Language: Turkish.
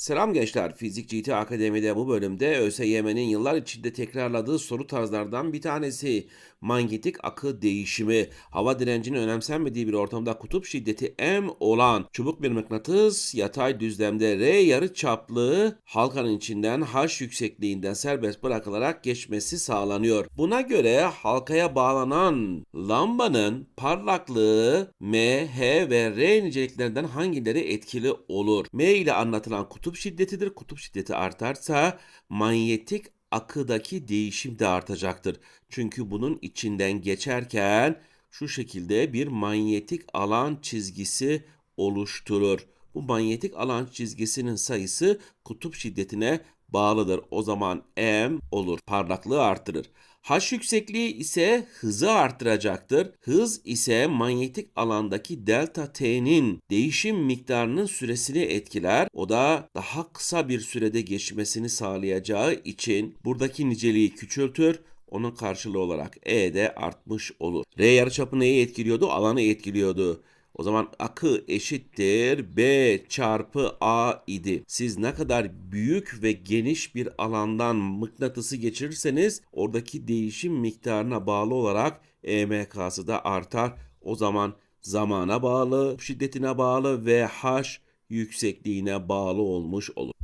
Selam gençler. Fizik GT Akademi'de bu bölümde ÖSYM'nin yıllar içinde tekrarladığı soru tarzlardan bir tanesi. Manyetik akı değişimi. Hava direncinin önemsenmediği bir ortamda kutup şiddeti M olan çubuk bir mıknatıs yatay düzlemde R yarı çaplı halkanın içinden H yüksekliğinden serbest bırakılarak geçmesi sağlanıyor. Buna göre halkaya bağlanan lambanın parlaklığı M, H ve R niceliklerinden hangileri etkili olur? M ile anlatılan kutup şiddetidir. Kutup şiddeti artarsa manyetik akıdaki değişim de artacaktır. Çünkü bunun içinden geçerken şu şekilde bir manyetik alan çizgisi oluşturur. Bu manyetik alan çizgisinin sayısı kutup şiddetine bağlıdır. O zaman M olur. Parlaklığı artırır. H yüksekliği ise hızı arttıracaktır. Hız ise manyetik alandaki delta T'nin değişim miktarının süresini etkiler. O da daha kısa bir sürede geçmesini sağlayacağı için buradaki niceliği küçültür. Onun karşılığı olarak E de artmış olur. R yarıçapı neyi etkiliyordu? Alanı etkiliyordu. O zaman akı eşittir B çarpı A idi. Siz ne kadar büyük ve geniş bir alandan mıknatısı geçirirseniz oradaki değişim miktarına bağlı olarak EMK'sı da artar. O zaman zamana bağlı, şiddetine bağlı ve H yüksekliğine bağlı olmuş olur.